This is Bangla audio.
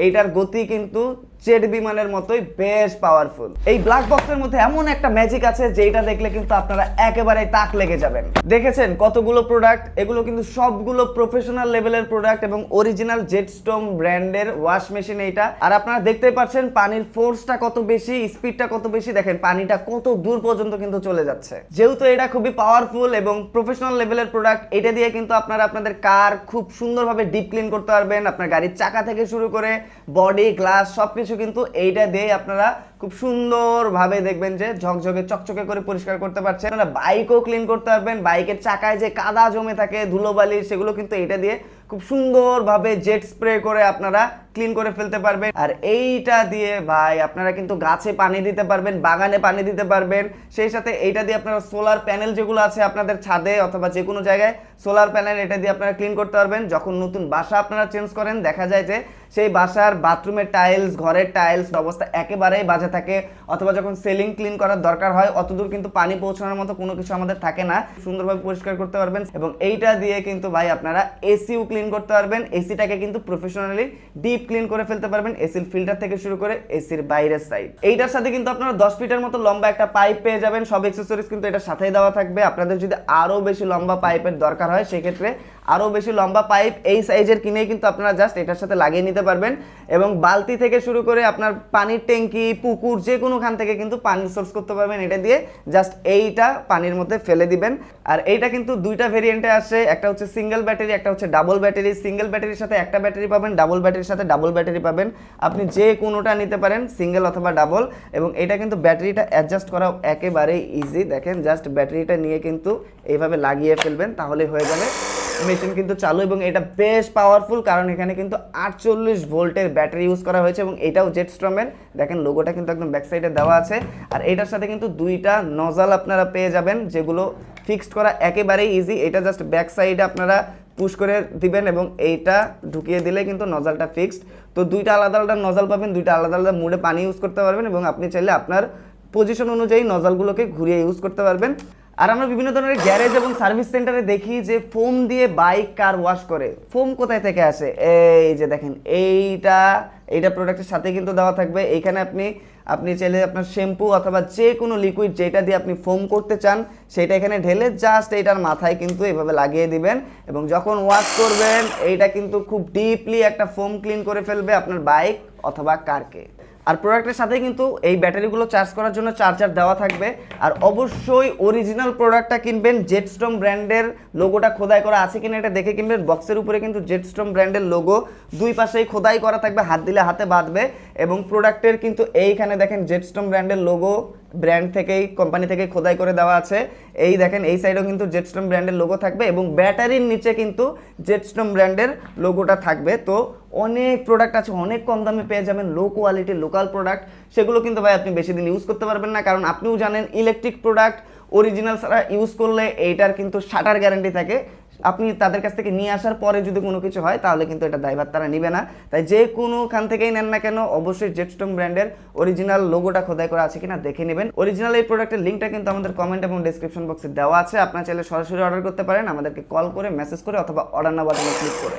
এইটার গতি কিন্তু জেট বিমানের মতোই বেশ পাওয়ারফুল এই ব্ল্যাক বক্সের মধ্যে এমন একটা ম্যাজিক আছে যেটা দেখলে কিন্তু আপনারা একেবারেই তাক লেগে যাবেন। দেখেছেন কতগুলো প্রোডাক্ট এগুলো কিন্তু সবগুলো প্রফেশনাল লেভেলের প্রোডাক্ট এবং অরিজিনাল জেটস্টোম ব্র্যান্ডের ওয়াশ মেশিন এইটা। আর আপনারা দেখতেই পাচ্ছেন পানির ফোর্সটা কত বেশি স্পিডটা কত বেশি। দেখেন, পানিটা কত দূর পর্যন্ত কিন্তু চলে যাচ্ছে। যেহেতু এটা খুবই পাওয়ারফুল এবং প্রফেশনাল লেভেলের প্রোডাক্ট এটা দিয়ে কিন্তু আপনারা আপনাদের কার খুব সুন্দরভাবে ডিপ ক্লিন করতে পারবেন। আপনার গাড়ির চাকা থেকে শুরু করে বডি গ্লাস সবকিছু কিন্তু এইটা দিয়ে আপনারা খুব সুন্দরভাবে দেখবেন যে ঝকঝকে, চকচকে করে পরিষ্কার করতে পারছেন। আপনারা বাইকও ক্লিন করতে পারবেন। বাইকের চাকায় যে কাদা জমে থাকে, ধুলোবালি, সেগুলো কিন্তু এটা দিয়ে খুব সুন্দরভাবে জেট স্প্রে করে আপনারা ক্লিন করে ফেলতে পারবেন। আর এইটা দিয়ে ভাই, আপনারা কিন্তু গাছে পানি দিতে পারবেন, বাগানে পানি দিতে পারবেন। সেই সাথে এইটা দিয়ে আপনারা সোলার প্যানেল যেগুলো আছে আপনাদের ছাদে অথবা যে কোনো জায়গায় সোলার প্যানেল এটা দিয়ে আপনারা ক্লিন করতে পারবেন। যখন নতুন বাসা আপনারা চেঞ্জ করেন, দেখা যায় যে সেই বাসার বাথরুমের টাইলস ঘরের টাইলস অবস্থা একেবারেই বাজে থাকে। অথবা যখন সেলিং ক্লিন করার দরকার হয়, অতদূর কিন্তু পানি পৌঁছানোর মতো কোনো কিছু আমাদের থাকে না। সুন্দরভাবে পরিষ্কার করতে পারবেন এবং এইটা দিয়ে কিন্তু ভাই আপনারা এসিও ক্লিন করতে পারবেন। এসিটাকে কিন্তু প্রফেশনালি ডিপ ক্লিন করে ফেলতে পারবেন এসির ফিল্টার থেকে শুরু করে এসির বাইরের সাইড এইটার সাথে কিন্তু আপনারা দশ ফিটের মতো লম্বা একটা পাইপ পেয়ে যাবেন। সব এক্সেসরিজ কিন্তু এটা সাথেই দেওয়া থাকবে। আপনাদের যদি আরও বেশি লম্বা পাইপের দরকার হয়, সেক্ষেত্রে আরও বেশি লম্বা পাইপ এই সাইজের কিনেই কিন্তু আপনারা জাস্ট এটার সাথে লাগিয়ে নিতে পারবেন। এবং বালতি থেকে শুরু করে আপনার পানির ট্যাঙ্কি, পুকুর, যে কোনোখান থেকে কিন্তু পানি সোর্স করতে পারবেন, এটা দিয়ে জাস্ট এইটা পানির মধ্যে ফেলে দিবেন। আর এইটা কিন্তু দুইটা ভেরিয়েন্টে আসে, একটা হচ্ছে সিঙ্গেল ব্যাটারি একটা হচ্ছে ডাবল ব্যাটারি সিঙ্গেল ব্যাটারির সাথে একটা ব্যাটারি পাবেন ডাবল ব্যাটারির সাথে ডাবল ব্যাটারি পাবেন। আপনি যে কোনোটা নিতে পারেন সিঙ্গেল অথবা ডাবল এবং এটা কিন্তু ব্যাটারিটা অ্যাডজাস্ট করা একেবারেই ইজি দেখেন জাস্ট ব্যাটারিটা নিয়ে কিন্তু এইভাবে লাগিয়ে ফেলবেন, তাহলে হয়ে যাবে মেশিন কিন্তু চালু এবং এটা বেশ পাওয়ারফুল কারণ এখানে কিন্তু আটচল্লিশ ভোল্টের ব্যাটারি ইউজ করা হয়েছে এবং এটাও জেটস্ট্রমের দেখেন লোগোটা কিন্তু একদম ব্যাক সাইডে দেওয়া আছে। আর এটার সাথে কিন্তু দুইটা নজাল আপনারা পেয়ে যাবেন, যেগুলো ফিক্সড করা একেবারেই ইজি এটা জাস্ট ব্যাক সাইডে আপনারা পুশ করে দিবেন এবং এইটা ঢুকিয়ে দিলে কিন্তু নজালটা ফিক্সড তো দুইটা আলাদা আলাদা নজাল পাবেন, দুইটা আলাদা আলাদা মুডে পানি ইউজ করতে পারবেন এবং আপনি চাইলে আপনার পজিশন অনুযায়ী নজালগুলোকে ঘুরিয়ে ইউজ করতে পারবেন। আর আমরা বিভিন্ন ধরনের গ্যারেজ এবং সার্ভিস সেন্টারে দেখি যে ফোম দিয়ে বাইক কার ওয়াশ করে। ফোম কোথায় থেকে আসে? এই যে দেখেন, এইটা এইটা প্রোডাক্টের সাথে কিন্তু দেওয়া থাকবে। এইখানে আপনি আপনি চাইলে আপনার শ্যাম্পু অথবা যে কোনো লিকুইড যেটা দিয়ে আপনি ফোম করতে চান, সেটা এখানে ঢেলে জাস্ট এইটার মাথায় কিন্তু এভাবে লাগিয়ে দিবেন এবং যখন ওয়াশ করবেন, এইটা কিন্তু খুব ডিপলি একটা ফোম ক্লিন করে ফেলবে আপনার বাইক অথবা কারকে আর প্রোডাক্টের সাথে কিন্তু এই ব্যাটারিগুলো চার্জ করার জন্য চার্জার দেওয়া থাকবে। আর অবশ্যই অরিজিনাল প্রোডাক্টটা কিনবেন জেটস্টম ব্র্যান্ডের লোগোটা খোদাই করা আছে কিনা এটা দেখে কিনবেন। বক্সের উপরে কিন্তু জেটস্টম ব্র্যান্ডের লোগো দুই পাশেই খোদাই করা থাকবে, হাত দিলে হাতে বাঁধবে। এবং প্রোডাক্টের কিন্তু এইখানে দেখেন জেটস্টম ব্র্যান্ডের লোগো ব্র্যান্ড থেকেই কোম্পানি থেকেই খোদাই করে দেওয়া আছে। এই দেখেন, এই সাইডেও কিন্তু জেটস্ট্রম ব্র্যান্ডের লোগো থাকবে এবং ব্যাটারির নিচে কিন্তু জেটস্ট্রম ব্র্যান্ডের লোগোটা থাকবে। তো অনেক প্রোডাক্ট আছে, অনেক কম দামে পেয়ে যাবেন লো কোয়ালিটির লোকাল প্রোডাক্ট সেগুলো কিন্তু ভাই আপনি বেশি দিন ইউজ করতে পারবেন না, কারণ আপনিও জানেন ইলেকট্রিক প্রোডাক্ট অরিজিনাল ছাড়া ইউজ করলে এইটার কিন্তু শাটার গ্যারান্টি থাকে। আপনি তাদের কাছ থেকে নিয়ে আসার পরে যদি কোনো কিছু হয়, তাহলে কিন্তু এটা দায়ভার তারা নিবে না। তাই যে কোনোখান থেকেই নেন না কেন, অবশ্যই জেটস্টং ব্র্যান্ডের অরিজিনাল লোগোটা খোদাই করা আছে কিনা দেখে নেবেন। অরিজিনাল এই প্রোডাক্টের লিঙ্কটা কিন্তু আমাদের কমেন্ট এবং ডিসক্রিপশন বক্সে দেওয়া আছে। আপনার চাইলে সরাসরি অর্ডার করতে পারেন। আমাদেরকে কল করে মেসেজ করে অথবা অর্ডার না ক্লিক করে।